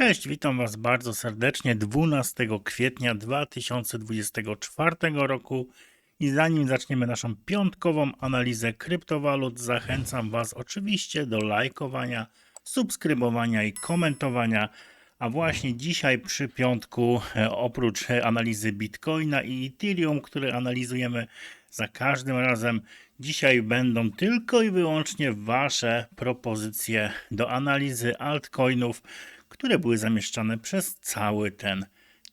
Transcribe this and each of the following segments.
Cześć, witam Was bardzo serdecznie 12 kwietnia 2024 roku. I zanim zaczniemy naszą piątkową analizę kryptowalut, zachęcam Was oczywiście do lajkowania, subskrybowania i komentowania. A właśnie dzisiaj przy piątku, e, oprócz e, analizy Bitcoina i Ethereum, które analizujemy za każdym razem, dzisiaj będą tylko i wyłącznie Wasze propozycje do analizy altcoinów, które były zamieszczane przez cały ten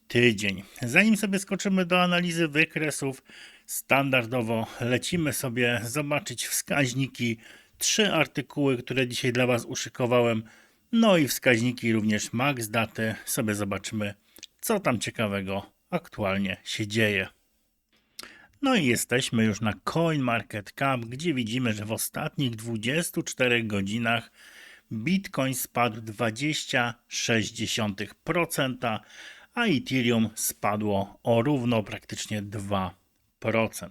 tydzień. Zanim sobie skoczymy do analizy wykresów, standardowo lecimy sobie zobaczyć wskaźniki, trzy artykuły, które dzisiaj dla Was uszykowałem, no i wskaźniki również max daty. Sobie zobaczymy, co tam ciekawego aktualnie się dzieje. No i jesteśmy już na CoinMarketCap, gdzie widzimy, że w ostatnich 24 godzinach Bitcoin spadł 20,6%, a Ethereum spadło o równo praktycznie 2%.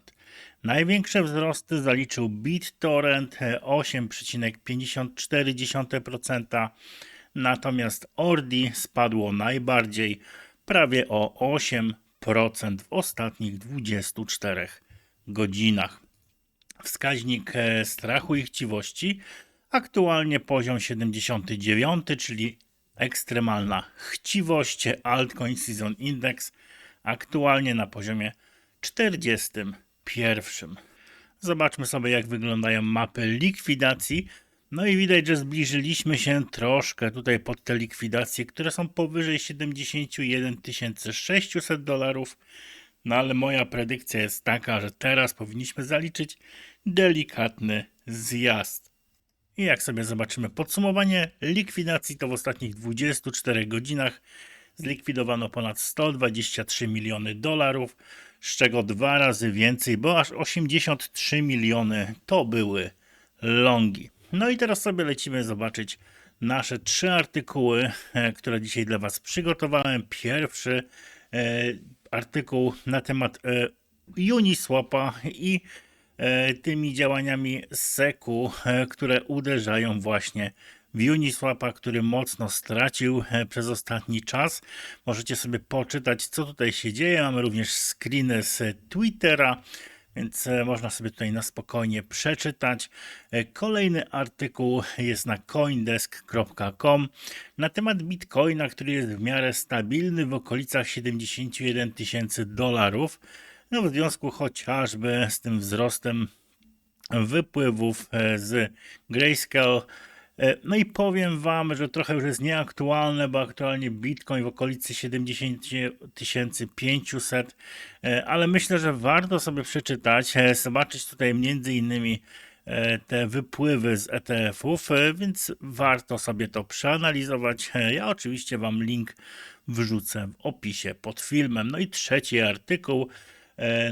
Największe wzrosty zaliczył BitTorrent 8,54%, natomiast Ordi spadło najbardziej, prawie o 8% w ostatnich 24 godzinach. Wskaźnik e, strachu i chciwości Aktualnie poziom 79, czyli ekstremalna chciwość. Altcoin Season Index aktualnie na poziomie 41. Zobaczmy sobie, jak wyglądają mapy likwidacji. No i widać, że zbliżyliśmy się troszkę tutaj pod te likwidacje, które są powyżej 71 600 dolarów. No ale moja predykcja jest taka, że teraz powinniśmy zaliczyć delikatny zjazd. I jak sobie zobaczymy podsumowanie likwidacji, to w ostatnich 24 godzinach zlikwidowano ponad 123 miliony dolarów, z czego dwa razy więcej, bo aż 83 miliony to były longi. No i teraz sobie lecimy zobaczyć nasze trzy artykuły, e, które dzisiaj dla Was przygotowałem. Pierwszy e, artykuł na temat e, Uniswapa i tymi działaniami SEC-u, e, które uderzają właśnie w Uniswapa, który mocno stracił e, przez ostatni czas. Możecie sobie poczytać, co tutaj się dzieje. Mamy również screeny z Twittera, więc można sobie tutaj na spokojnie przeczytać. Kolejny artykuł jest na coindesk.com na temat Bitcoina, który jest w miarę stabilny w okolicach 71 tysięcy dolarów. No w związku chociażby z tym wzrostem wypływów e, z Grayscale. E, no i powiem Wam, że trochę już jest nieaktualne, bo aktualnie Bitcoin w okolicy 70 500, e, ale myślę, że warto sobie przeczytać, zobaczyć tutaj między innymi te wypływy z ETF-ów, więc warto sobie to przeanalizować. Ja oczywiście Wam link wrzucę w opisie pod filmem. No i trzeci artykuł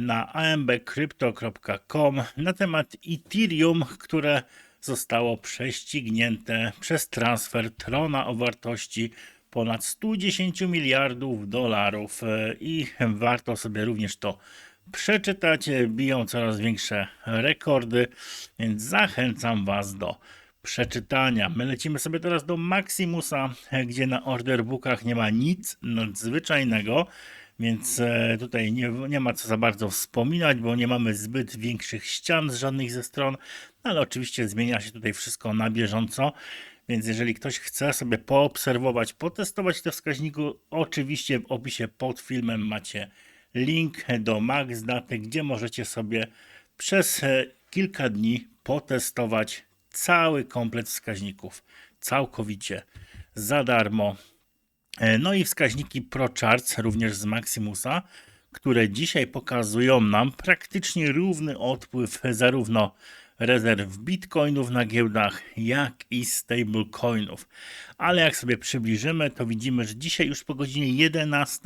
na ambcrypto.com na temat Ethereum, które zostało prześcignięte przez transfer Trona o wartości ponad 110 miliardów dolarów e, i warto sobie również to przeczytać. Biją coraz większe rekordy, więc zachęcam Was do przeczytania. My lecimy sobie teraz do Maximusa, gdzie na orderbookach nie ma nic nadzwyczajnego. Więc e, tutaj nie, nie ma co za bardzo wspominać, bo nie mamy zbyt większych ścian z żadnych ze stron, ale oczywiście zmienia się tutaj wszystko na bieżąco. Więc jeżeli ktoś chce sobie poobserwować, potestować te wskaźniki, oczywiście w opisie pod filmem macie link do Max Daty, gdzie możecie sobie przez e, kilka dni potestować cały komplet wskaźników całkowicie za darmo no i wskaźniki ProCharts również z Maximusa, które dzisiaj pokazują nam praktycznie równy odpływ zarówno rezerw bitcoinów na giełdach, jak i stablecoinów. Ale jak sobie przybliżymy, to widzimy, że dzisiaj już po godzinie 11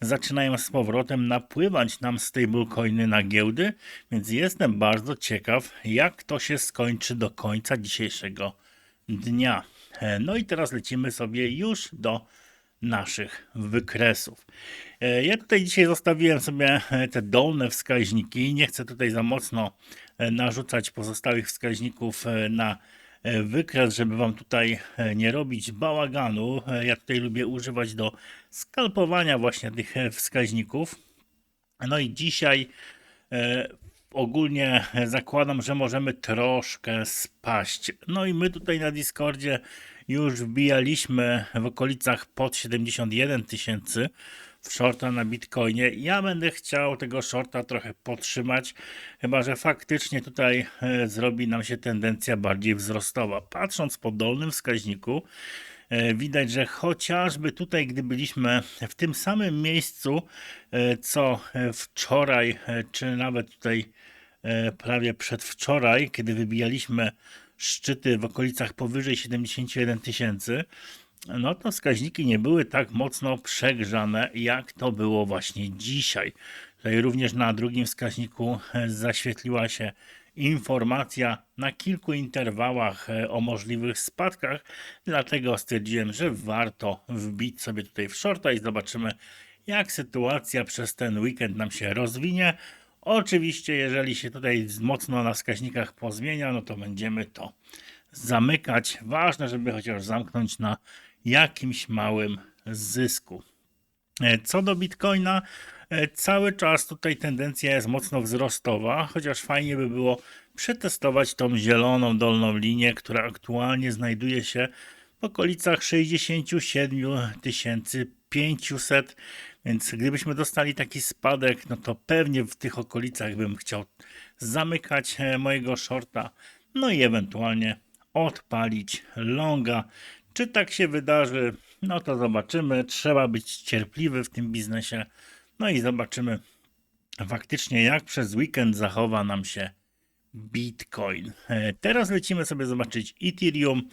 zaczynają z powrotem napływać nam stablecoiny na giełdy, więc jestem bardzo ciekaw, jak to się skończy do końca dzisiejszego dnia. E, no i teraz lecimy sobie już do naszych wykresów. E, ja tutaj dzisiaj zostawiłem sobie e, te dolne wskaźniki. Nie chcę tutaj za mocno e, narzucać pozostałych wskaźników na wykres, żeby Wam tutaj nie robić bałaganu. Ja tutaj lubię używać do skalpowania właśnie tych wskaźników. No i dzisiaj ogólnie zakładam, że możemy troszkę spaść. No i my tutaj na Discordzie już wbijaliśmy w okolicach pod 71 tysięcy w shorta na Bitcoinie. Ja będę chciał tego shorta trochę podtrzymać, chyba że faktycznie tutaj e, zrobi nam się tendencja bardziej wzrostowa. Patrząc po dolnym wskaźniku, widać, że chociażby tutaj, gdy byliśmy w tym samym miejscu, e, co e, wczoraj, e, czy nawet tutaj e, prawie przedwczoraj, kiedy wybijaliśmy szczyty w okolicach powyżej 71 tysięcy, no to wskaźniki nie były tak mocno przegrzane, jak to było właśnie dzisiaj. Tutaj również na drugim wskaźniku e, zaświetliła się informacja na kilku interwałach e, o możliwych spadkach, dlatego stwierdziłem, że warto wbić sobie tutaj w shorta i zobaczymy, jak sytuacja przez ten weekend nam się rozwinie. Oczywiście, jeżeli się tutaj mocno na wskaźnikach pozmienia, no to będziemy to zamykać. Ważne, żeby chociaż zamknąć na jakimś małym zysku. E, Co do Bitcoina, cały czas tutaj tendencja jest mocno wzrostowa, chociaż fajnie by było przetestować tą zieloną dolną linię, która aktualnie znajduje się w okolicach 67 500, więc gdybyśmy dostali taki spadek, no to pewnie w tych okolicach bym chciał zamykać e, mojego shorta, no i ewentualnie odpalić longa. Czy tak się wydarzy? No to zobaczymy. Trzeba być cierpliwy w tym biznesie. No i zobaczymy faktycznie, jak przez weekend zachowa nam się Bitcoin. E, Teraz lecimy sobie zobaczyć Ethereum.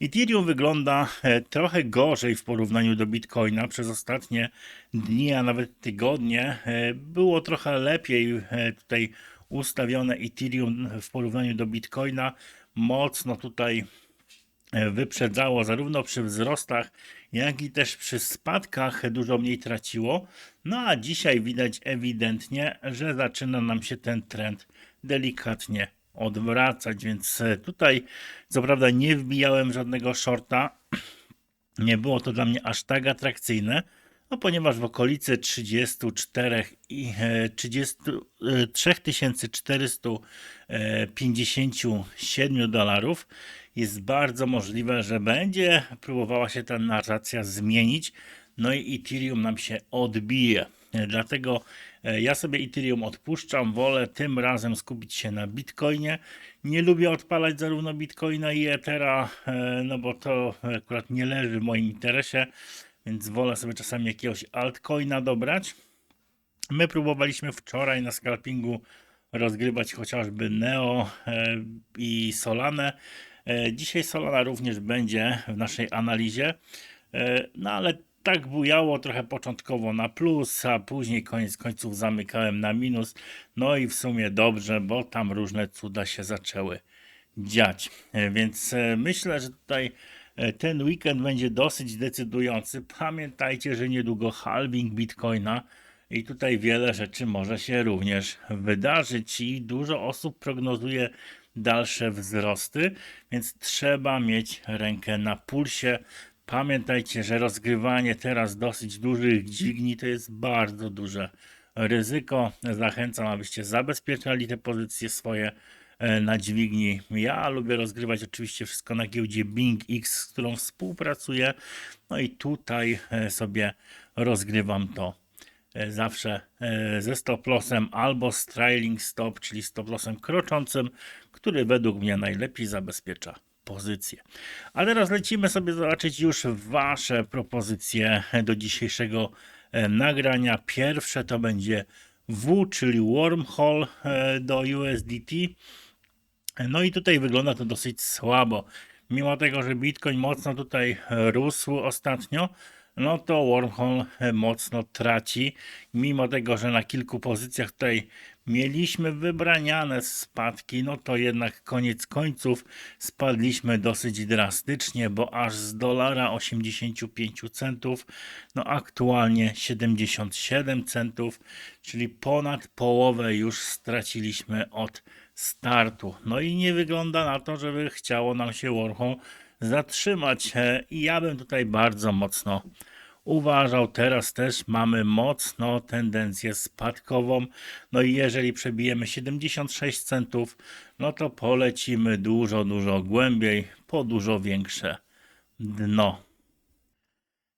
Ethereum wygląda e, trochę gorzej w porównaniu do Bitcoina. Przez ostatnie dni, a nawet tygodnie e, było trochę lepiej tutaj ustawione Ethereum w porównaniu do Bitcoina. Mocno tutaj wyprzedzało zarówno przy wzrostach, jak i też przy spadkach dużo mniej traciło. No a dzisiaj widać ewidentnie, że zaczyna nam się ten trend delikatnie odwracać, więc e, tutaj co prawda nie wbijałem żadnego shorta, nie było to dla mnie aż tak atrakcyjne, no ponieważ w okolicy 34 i e, 33 457 dolarów jest bardzo możliwe, że będzie próbowała się ta narracja zmienić, no i Ethereum nam się odbije. E, Dlatego e, ja sobie Ethereum odpuszczam, wolę tym razem skupić się na Bitcoinie. Nie lubię odpalać zarówno Bitcoina i Ethera, e, no bo to akurat nie leży w moim interesie, więc wolę sobie czasami jakiegoś altcoina dobrać. My próbowaliśmy wczoraj na scalpingu rozgrywać chociażby Neo e, i Solanę. E, Dzisiaj Solana również będzie w naszej analizie, E, no ale tak bujało trochę początkowo na plus, a później koniec końców zamykałem na minus. No i w sumie dobrze, bo tam różne cuda się zaczęły dziać. Więc myślę, że tutaj ten weekend będzie dosyć decydujący. Pamiętajcie, że niedługo halving Bitcoina i tutaj wiele rzeczy może się również wydarzyć i dużo osób prognozuje dalsze wzrosty, więc trzeba mieć rękę na pulsie. Pamiętajcie, że rozgrywanie teraz dosyć dużych dźwigni to jest bardzo duże ryzyko. Zachęcam, abyście zabezpieczali te pozycje swoje e, na dźwigni. Ja lubię rozgrywać oczywiście wszystko na giełdzie Bing X, z którą współpracuję. No i tutaj e, sobie rozgrywam to e, zawsze e, ze stop lossem albo z trailing stop, czyli stop lossem kroczącym, który według mnie najlepiej zabezpiecza pozycję. A teraz lecimy sobie zobaczyć już Wasze propozycje do dzisiejszego e, nagrania. Pierwsze to będzie W, czyli wormhole e, do USDT. No i tutaj wygląda to dosyć słabo. Mimo tego, że Bitcoin mocno tutaj rósł ostatnio, no to Wormhole mocno traci. Mimo tego, że na kilku pozycjach tutaj mieliśmy wybraniane spadki, no to jednak koniec końców spadliśmy dosyć drastycznie, bo aż z dolara 85 centów, no aktualnie 77 centów, czyli ponad połowę już straciliśmy od startu. No i nie wygląda na to, żeby chciało nam się Warhol zatrzymać. E, I ja bym tutaj bardzo mocno uważał. Teraz też mamy mocno tendencję spadkową. No i jeżeli przebijemy 76 centów, no to polecimy dużo, dużo głębiej, po dużo większe dno.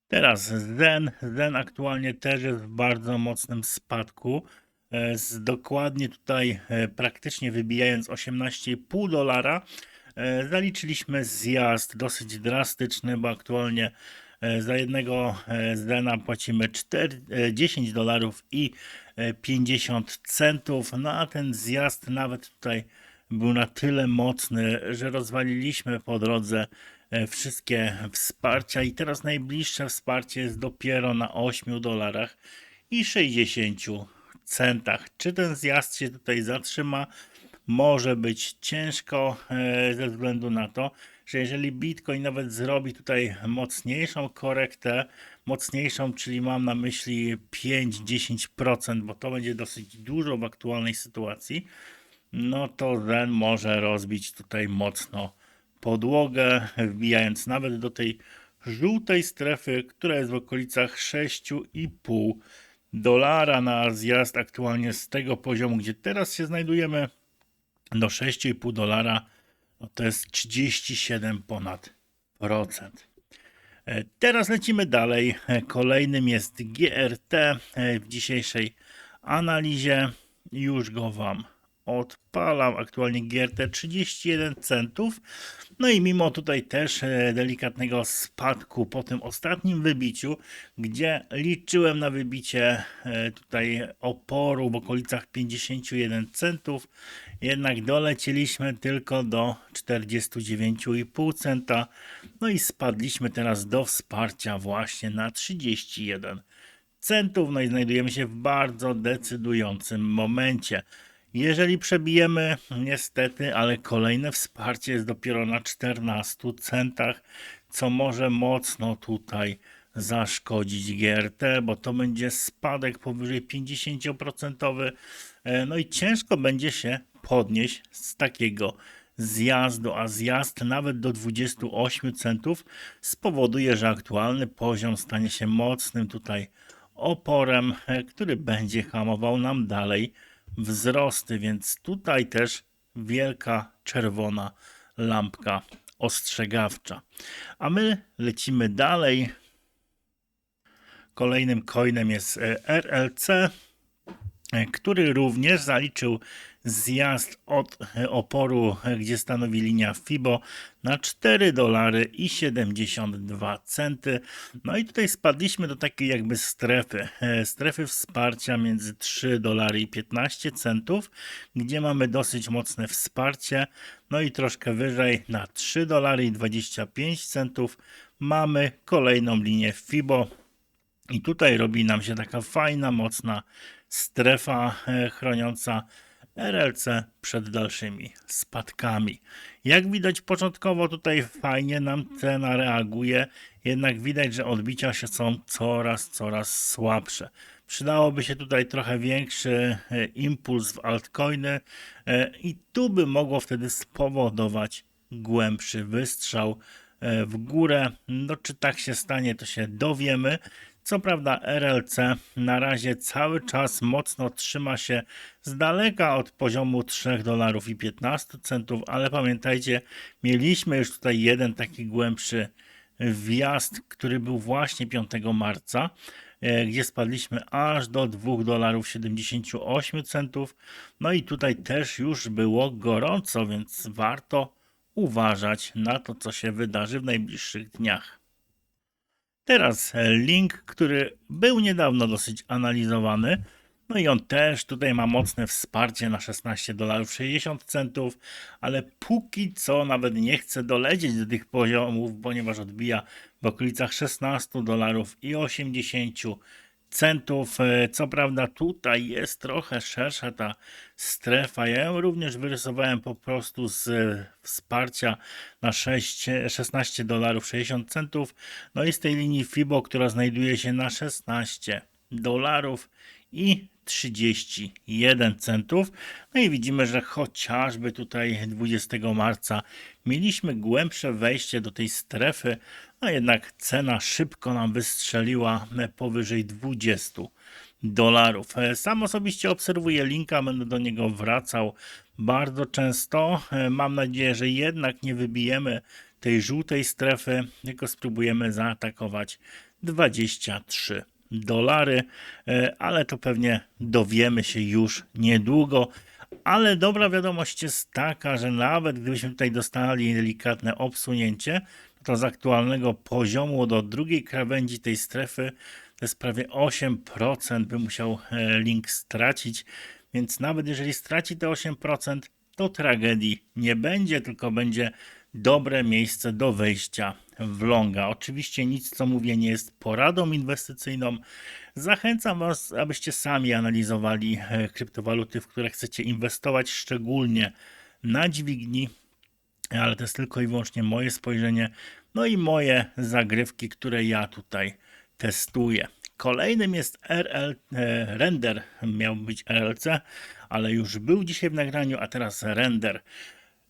Teraz Zen. Zen aktualnie też jest w bardzo mocnym spadku. E, Z dokładnie tutaj e, praktycznie wybijając 18,5 dolara. E, Zaliczyliśmy zjazd dosyć drastyczny, bo aktualnie za jednego Zena płacimy 4, e, 10 dolarów i e, 50 centów. No a ten zjazd nawet tutaj był na tyle mocny, że rozwaliliśmy po drodze wszystkie wsparcia i teraz najbliższe wsparcie jest dopiero na 8 dolarach i 60 centach. Czy ten zjazd się tutaj zatrzyma? Może być ciężko e, ze względu na to, że jeżeli Bitcoin nawet zrobi tutaj mocniejszą korektę, mocniejszą, czyli mam na myśli 5-10%, bo to będzie dosyć dużo w aktualnej sytuacji, no to Zen może rozbić tutaj mocno podłogę, wbijając nawet do tej żółtej strefy, która jest w okolicach 6,5 dolara na zjazd aktualnie z tego poziomu, gdzie teraz się znajdujemy, do 6,5 dolara, no to jest 37 ponad procent. E, Teraz lecimy dalej. E, Kolejnym jest GRT e, w dzisiejszej analizie. Już go Wam odpalam. Aktualnie GRT 31 centów. No i mimo tutaj też e, delikatnego spadku po tym ostatnim wybiciu, gdzie liczyłem na wybicie e, tutaj oporu w okolicach 51 centów, jednak dolecieliśmy tylko do 49,5 centa. No i spadliśmy teraz do wsparcia właśnie na 31 centów. No i znajdujemy się w bardzo decydującym momencie. Jeżeli przebijemy, niestety, ale kolejne wsparcie jest dopiero na 14 centach, co może mocno tutaj zaszkodzić GRT, bo to będzie spadek powyżej 50%. E, No i ciężko będzie się podnieść z takiego zjazdu, a zjazd nawet do 28 centów spowoduje, że aktualny poziom stanie się mocnym tutaj oporem, e, który będzie hamował nam dalej wzrosty, więc tutaj też wielka czerwona lampka ostrzegawcza. A my lecimy dalej. Kolejnym coinem jest e, RLC, który również zaliczył zjazd od e, oporu, e, gdzie stanowi linia FIBO na 4 dolary i 72 centy. No i tutaj spadliśmy do takiej jakby strefy, e, strefy wsparcia między 3 dolary i 15 centów, gdzie mamy dosyć mocne wsparcie. No i troszkę wyżej na 3 dolary i 25 centów mamy kolejną linię FIBO, i tutaj robi nam się taka fajna, mocna strefa e, chroniąca RLC przed dalszymi spadkami. Jak widać, początkowo tutaj fajnie nam cena reaguje, jednak widać, że odbicia się są coraz, coraz słabsze. Przydałoby się tutaj trochę większy e, impuls w altcoiny e, i tu by mogło wtedy spowodować głębszy wystrzał w górę. No, czy tak się stanie, to się dowiemy. Co prawda, RLC na razie cały czas mocno trzyma się z daleka od poziomu 3 dolarów i 15 centów, ale pamiętajcie, mieliśmy już tutaj jeden taki głębszy wjazd, który był właśnie 5 marca, e, gdzie spadliśmy aż do 2 dolarów 78 centów. No i tutaj też już było gorąco, więc warto uważać na to, co się wydarzy w najbliższych dniach. Teraz link, który był niedawno dosyć analizowany. No i on też tutaj ma mocne wsparcie na 16 dolarów 60 centów, ale póki co nawet nie chce dolecieć do tych poziomów, ponieważ odbija w okolicach 16 dolarów i 80 centów. E, Co prawda tutaj jest trochę szersza ta strefa. Ja ją również wyrysowałem po prostu z e, wsparcia na 6, 16 dolarów 60 centów. No i z tej linii FIBO, która znajduje się na 16 dolarów i 31 centów. No i widzimy, że chociażby tutaj 20 marca mieliśmy głębsze wejście do tej strefy, no jednak cena szybko nam wystrzeliła powyżej 20 dolarów. Sam osobiście obserwuję linka, będę do niego wracał bardzo często. Mam nadzieję, że jednak nie wybijemy tej żółtej strefy, tylko spróbujemy zaatakować 23 dolary, ale to pewnie dowiemy się już niedługo. Ale dobra wiadomość jest taka, że nawet gdybyśmy tutaj dostali delikatne obsunięcie, to z aktualnego poziomu do drugiej krawędzi tej strefy to jest prawie 8% by musiał e, link stracić, więc nawet jeżeli straci te 8%, to tragedii nie będzie, tylko będzie dobre miejsce do wejścia w longa. Oczywiście nic, co mówię, nie jest poradą inwestycyjną. Zachęcam Was, abyście sami analizowali e, kryptowaluty, w które chcecie inwestować, szczególnie na dźwigni, ale to jest tylko i wyłącznie moje spojrzenie, no i moje zagrywki, które ja tutaj testuję. Kolejnym jest RL, e, render, miał być RLC, ale już był dzisiaj w nagraniu, a teraz render.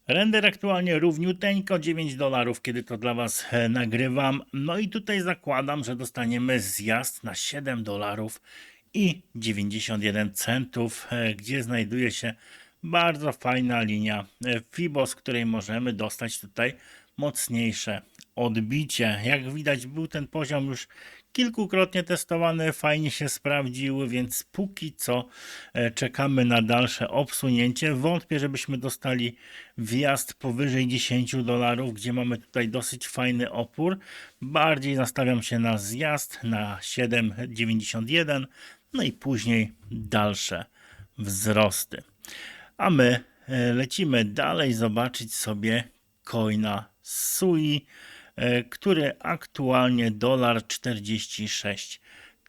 Render aktualnie równiuteńko 9 dolarów, kiedy to dla Was e, nagrywam. No i tutaj zakładam, że dostaniemy zjazd na 7 dolarów i 91 centów, e, gdzie znajduje się bardzo fajna linia FIBO, z której możemy dostać tutaj mocniejsze odbicie. Jak widać, był ten poziom już kilkukrotnie testowany, fajnie się sprawdził, więc póki co e, czekamy na dalsze obsunięcie. Wątpię, żebyśmy dostali wjazd powyżej 10 dolarów, gdzie mamy tutaj dosyć fajny opór. Bardziej nastawiam się na zjazd na 7,91, no i później dalsze wzrosty. A my e, lecimy dalej zobaczyć sobie coina SUI, e, który aktualnie dolar 46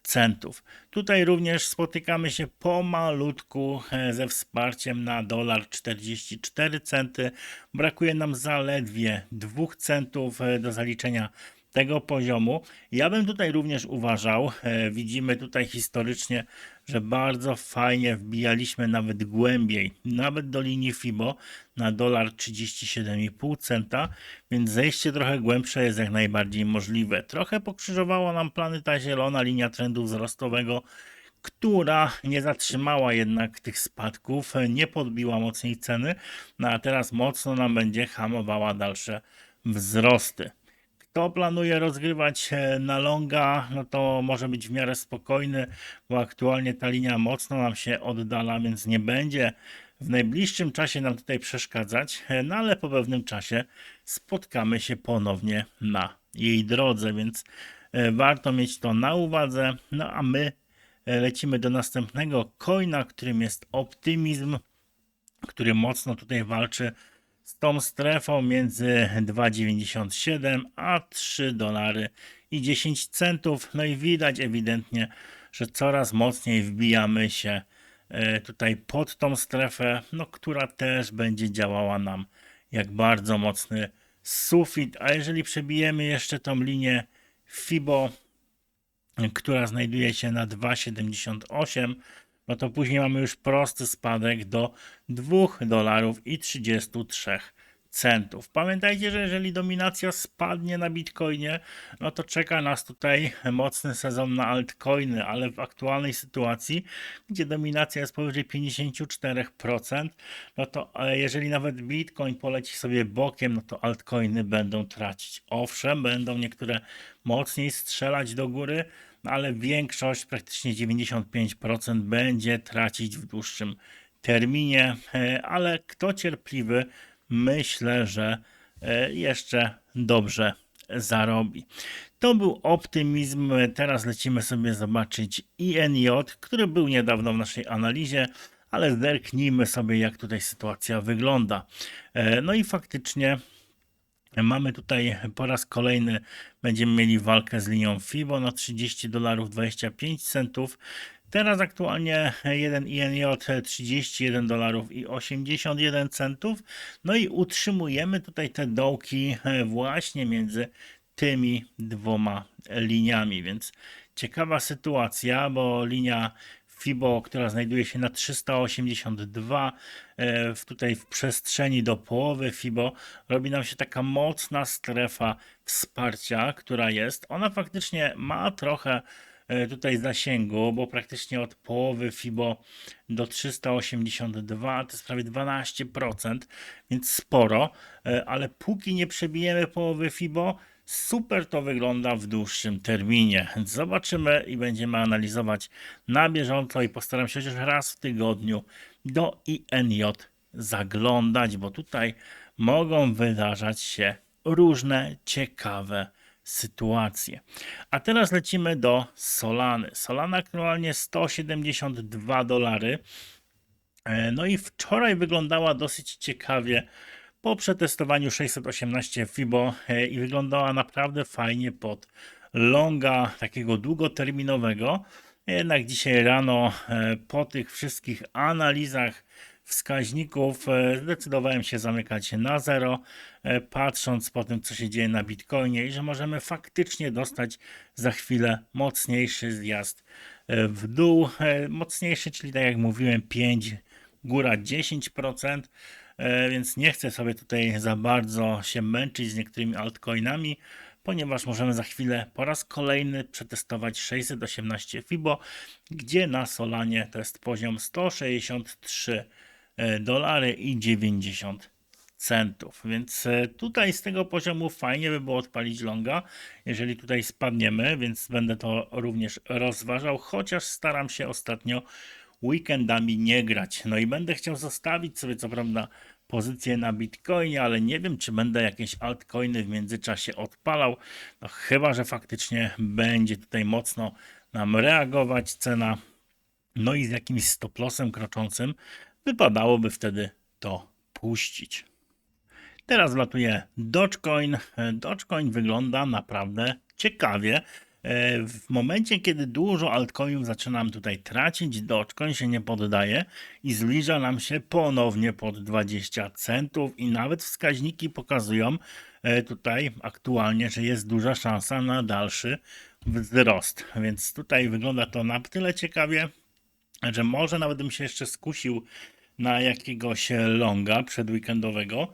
centów. Tutaj również spotykamy się pomalutku e, ze wsparciem na dolar 44 centy. Brakuje nam zaledwie 2 centów e, do zaliczenia tego poziomu. Ja bym tutaj również uważał, widzimy tutaj historycznie, że bardzo fajnie wbijaliśmy nawet głębiej, nawet do linii FIBO na dolar 37,5 centa, więc zejście trochę głębsze jest jak najbardziej możliwe. Trochę pokrzyżowała nam plany ta zielona linia trendu wzrostowego, która nie zatrzymała jednak tych spadków, nie podbiła mocniej ceny, no a teraz mocno nam będzie hamowała dalsze wzrosty. Kto planuje rozgrywać e, na longa, no to może być w miarę spokojny, bo aktualnie ta linia mocno nam się oddala, więc nie będzie w najbliższym czasie nam tutaj przeszkadzać, e, no ale po pewnym czasie spotkamy się ponownie na jej drodze, więc e, warto mieć to na uwadze. No a my lecimy do następnego coina, którym jest optymizm, który mocno tutaj walczy z tą strefą między 2,97 a 3 dolary i 10 centów. No i widać ewidentnie, że coraz mocniej wbijamy się e, tutaj pod tą strefę, no, która też będzie działała nam jak bardzo mocny sufit. A jeżeli przebijemy jeszcze tą linię FIBO, która znajduje się na 2,78, no to później mamy już prosty spadek do 2 dolarów i 33 centów. Pamiętajcie, że jeżeli dominacja spadnie na Bitcoinie, no to czeka nas tutaj mocny sezon na altcoiny, ale w aktualnej sytuacji, gdzie dominacja jest powyżej 54%, no to jeżeli nawet Bitcoin poleci sobie bokiem, no to altcoiny będą tracić. Owszem, będą niektóre mocniej strzelać do góry, no ale większość, praktycznie 95% będzie tracić w dłuższym terminie, e, ale kto cierpliwy, myślę, że e, jeszcze dobrze zarobi. To był optymizm. Teraz lecimy sobie zobaczyć INJ, który był niedawno w naszej analizie, ale zerknijmy sobie, jak tutaj sytuacja wygląda. E, no i faktycznie Mamy tutaj po raz kolejny będziemy mieli walkę z linią FIBO na 30 dolarów 25 centów. Teraz aktualnie 1 INJ 31 dolarów i 81 centów. No i utrzymujemy tutaj te dołki właśnie między tymi dwoma liniami, więc ciekawa sytuacja, bo linia FIBO, która znajduje się na 382, e, w, tutaj w przestrzeni do połowy FIBO, robi nam się taka mocna strefa wsparcia, która jest. Ona faktycznie ma trochę e, tutaj zasięgu, bo praktycznie od połowy FIBO do 382 to jest prawie 12%, więc sporo, e, ale póki nie przebijemy połowy FIBO, super to wygląda w dłuższym terminie. Zobaczymy i będziemy analizować na bieżąco i postaram się chociaż raz w tygodniu do INJ zaglądać, bo tutaj mogą wydarzać się różne ciekawe sytuacje. A teraz lecimy do Solany. Solana aktualnie 172 dolary. E, No i wczoraj wyglądała dosyć ciekawie po przetestowaniu 618 FIBO e, i wyglądała naprawdę fajnie pod longa takiego długoterminowego. Jednak dzisiaj rano e, po tych wszystkich analizach wskaźników e, zdecydowałem się zamykać na zero, patrząc po tym, co się dzieje na Bitcoinie i że możemy faktycznie dostać za chwilę mocniejszy zjazd w dół. Mocniejszy, czyli tak jak mówiłem, 5, góra 10%, e, więc nie chcę sobie tutaj za bardzo się męczyć z niektórymi altcoinami ponieważ możemy za chwilę po raz kolejny przetestować 618 FIBO, gdzie na Solanie to jest poziom 163 e, dolary i 90 centów. Więc e, tutaj z tego poziomu fajnie by było odpalić longa, jeżeli tutaj spadniemy, więc będę to również rozważał, chociaż staram się ostatnio weekendami nie grać. No i będę chciał zostawić sobie co prawda pozycję na Bitcoinie, ale nie wiem, czy będę jakieś altcoiny w międzyczasie odpalał. No chyba, że faktycznie będzie tutaj mocno nam reagować cena. No i z jakimś stoplosem kroczącym wypadałoby wtedy to puścić. Teraz wlatuje Dogecoin. Dogecoin wygląda naprawdę ciekawie. E, W momencie, kiedy dużo altcoinów zaczynam tutaj tracić, Dogecoin się nie poddaje i zbliża nam się ponownie pod 20 centów i nawet wskaźniki pokazują e, tutaj aktualnie, że jest duża szansa na dalszy wzrost. Więc tutaj wygląda to na tyle ciekawie, że może nawet bym się jeszcze skusił na jakiegoś longa przedweekendowego.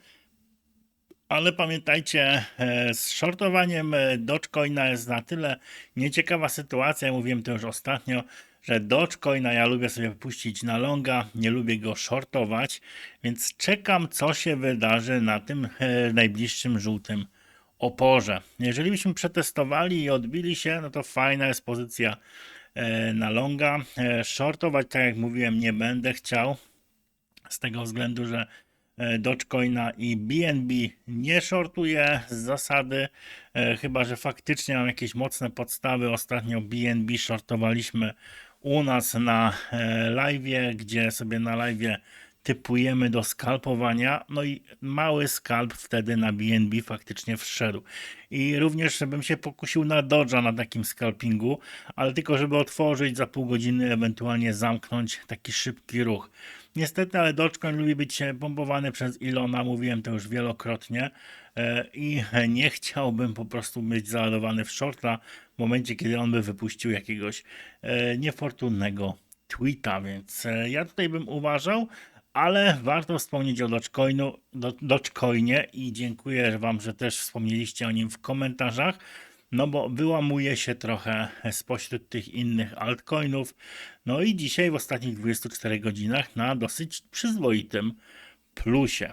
Ale pamiętajcie, e, z shortowaniem e, Dogecoina jest na tyle nieciekawa sytuacja, ja mówiłem to już ostatnio, że Dogecoina ja lubię sobie puścić na longa, nie lubię go shortować, więc czekam co się wydarzy na tym e, najbliższym żółtym oporze. Jeżeli byśmy przetestowali i odbili się, no to fajna jest pozycja na longa. Shortować, tak jak mówiłem, nie będę chciał z tego względu, że Dogecoina i BNB nie shortuję z zasady, e, chyba że faktycznie mam jakieś mocne podstawy. Ostatnio BNB shortowaliśmy u nas na e, live, gdzie sobie na live typujemy do skalpowania, no i mały skalp wtedy na BNB faktycznie wszedł. I również bym się pokusił na Dodge'a na takim scalpingu, ale tylko żeby otworzyć za pół godziny, ewentualnie zamknąć taki szybki ruch. Niestety, ale Dogecoin lubi być pompowany przez Ilona, mówiłem to już wielokrotnie e, i nie chciałbym po prostu być załadowany w shorta w momencie, kiedy on by wypuścił jakiegoś e, niefortunnego tweeta, więc e, ja tutaj bym uważał, ale warto wspomnieć o Dogecoinu, do, Dogecoinie i dziękuję Wam, że też wspomnieliście o nim w komentarzach, no bo wyłamuje się trochę spośród tych innych altcoinów. No i dzisiaj w ostatnich 24 godzinach na dosyć przyzwoitym plusie.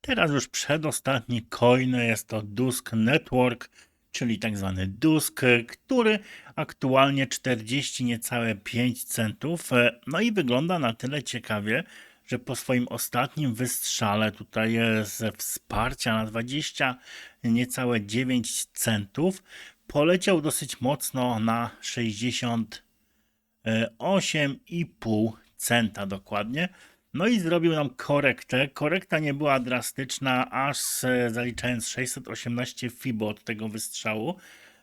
Teraz już przedostatni coin jest to Dusk Network, czyli tak zwany Dusk, który aktualnie 40 niecałe 5 centów. E, No i wygląda na tyle ciekawie, że po swoim ostatnim wystrzale tutaj e, ze wsparcia na 20 niecałe 9 centów poleciał dosyć mocno na 60 8,5 centa dokładnie. No i zrobił nam korektę. Korekta nie była drastyczna, aż e, zaliczając 618 FIBO od tego wystrzału.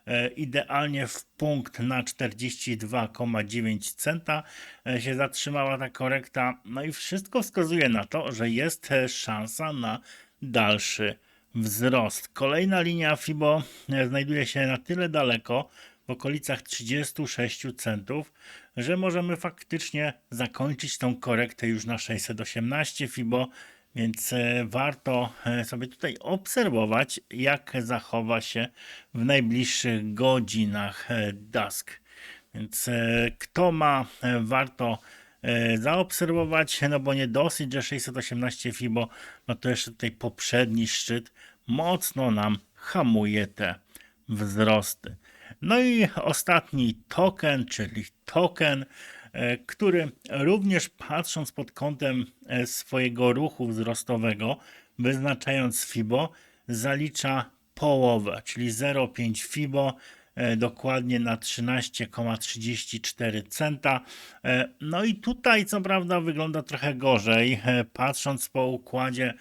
E, Idealnie w punkt na 42,9 centa e, się zatrzymała ta korekta. No i wszystko wskazuje na to, że jest szansa na dalszy wzrost. Kolejna linia FIBO znajduje się na tyle daleko, w okolicach 36 centów, że możemy faktycznie zakończyć tą korektę już na 618 FIBO, więc e, warto e, sobie tutaj obserwować, jak zachowa się w najbliższych godzinach e, dusk. Więc kto ma, warto zaobserwować, no bo nie dosyć, że 618 FIBO, no to jeszcze tutaj poprzedni szczyt mocno nam hamuje te wzrosty. No i ostatni token, czyli token, e, który również patrząc pod kątem e, swojego ruchu wzrostowego, wyznaczając FIBO, zalicza połowę, czyli 0,5 FIBO, e, dokładnie na 13,34 centa. No i tutaj co prawda wygląda trochę gorzej, patrząc po układzie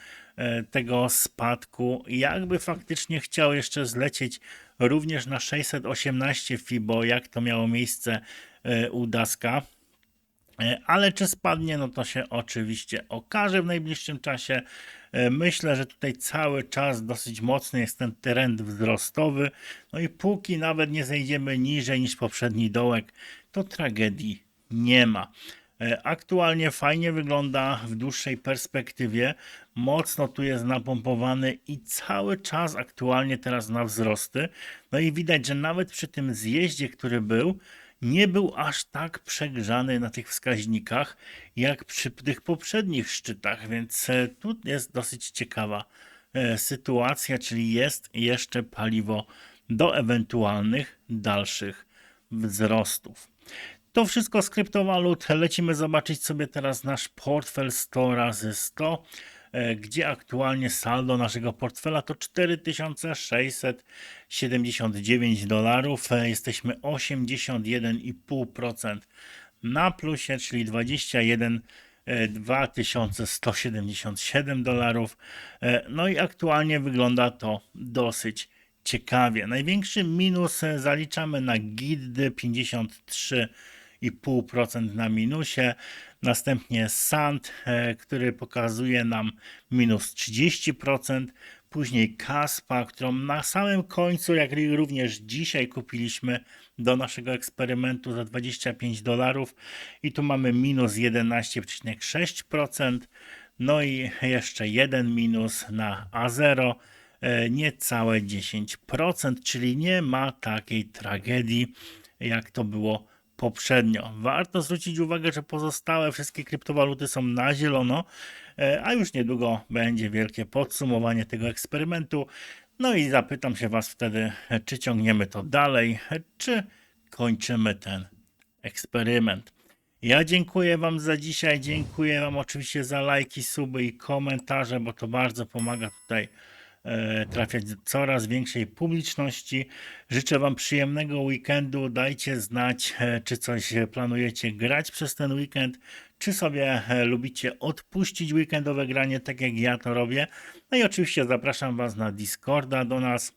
tego spadku, jakby faktycznie chciał jeszcze zlecieć również na 618 FIBO, jak to miało miejsce e, u Daska. E, Ale czy spadnie, no to się oczywiście okaże w najbliższym czasie. E, Myślę, że tutaj cały czas dosyć mocny jest ten trend wzrostowy. No i póki nawet nie zejdziemy niżej niż poprzedni dołek, to tragedii nie ma. E, Aktualnie fajnie wygląda w dłuższej perspektywie. Mocno tu jest napompowany i cały czas aktualnie teraz na wzrosty. No i widać, że nawet przy tym zjeździe, który był, nie był aż tak przegrzany na tych wskaźnikach, jak przy tych poprzednich szczytach, więc e, tu jest dosyć ciekawa e, sytuacja, czyli jest jeszcze paliwo do ewentualnych dalszych wzrostów. To wszystko z kryptowalut. Lecimy zobaczyć sobie teraz nasz portfel 100 razy 100 e, gdzie aktualnie saldo naszego portfela to 4679 dolarów. E, jesteśmy 81,5% na plusie, czyli 21 2177 e, dolarów. No i aktualnie wygląda to dosyć ciekawie. Największy minus zaliczamy na GID 53 1,5% na minusie. Następnie Sand, e, który pokazuje nam minus 30%. Później Kaspa, którą na samym końcu, jak również dzisiaj kupiliśmy do naszego eksperymentu za 25 dolarów i tu mamy minus 11,6%. No i jeszcze jeden minus na A0 e, niecałe 10%, czyli nie ma takiej tragedii, jak to było poprzednio. Warto zwrócić uwagę, że pozostałe wszystkie kryptowaluty są na zielono, e, a już niedługo będzie wielkie podsumowanie tego eksperymentu. No i zapytam się Was wtedy, czy ciągniemy to dalej, czy kończymy ten eksperyment. Ja dziękuję Wam za dzisiaj. Dziękuję Wam oczywiście za lajki, suby i komentarze, bo to bardzo pomaga tutaj trafiać do coraz większej publiczności. Życzę Wam przyjemnego weekendu. Dajcie znać, e, czy coś planujecie grać przez ten weekend, czy sobie e, lubicie odpuścić weekendowe granie, tak jak ja to robię. No i oczywiście zapraszam Was na Discorda do nas,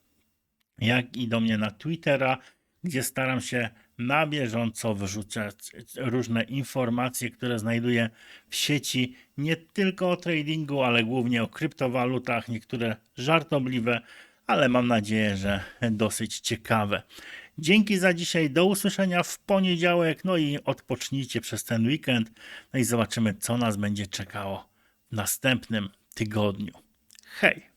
jak i do mnie na Twittera, gdzie staram się na bieżąco wyrzucać różne informacje, które znajduję w sieci, nie tylko o tradingu, ale głównie o kryptowalutach, niektóre żartobliwe, ale mam nadzieję, że dosyć ciekawe. Dzięki za dzisiaj, do usłyszenia w poniedziałek, no i odpocznijcie przez ten weekend, no i zobaczymy, co nas będzie czekało w następnym tygodniu. Hej!